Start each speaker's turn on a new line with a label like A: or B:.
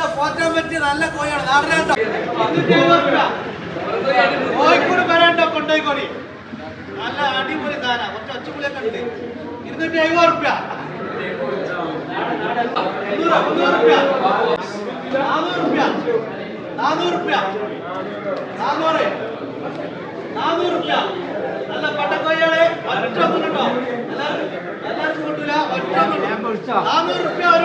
A: നല്ല പോറ്റാൻ പറ്റിയ നല്ല കോഴിയാണ്. നാടനാട്ടോ കോഴിക്കോട് വരാണ്ടോ കൊണ്ടോയിക്കോടി. നല്ല അടിപൊളി താന കുറച്ച് ഒച്ചപ്പുളിയൊക്കെ ഉണ്ട്. ഇരുന്നൂറ്റി അയ്യോ റുപ്യ. മുന്നൂറ് റുപ്യ. നാനൂറ് നല്ല ഒറ്റ കിട്ടോ. എല്ലാവർക്കും എല്ലാവർക്കും കിട്ടൂല. ഒറ്റ നാനൂറ് റുപ്യ ഒരു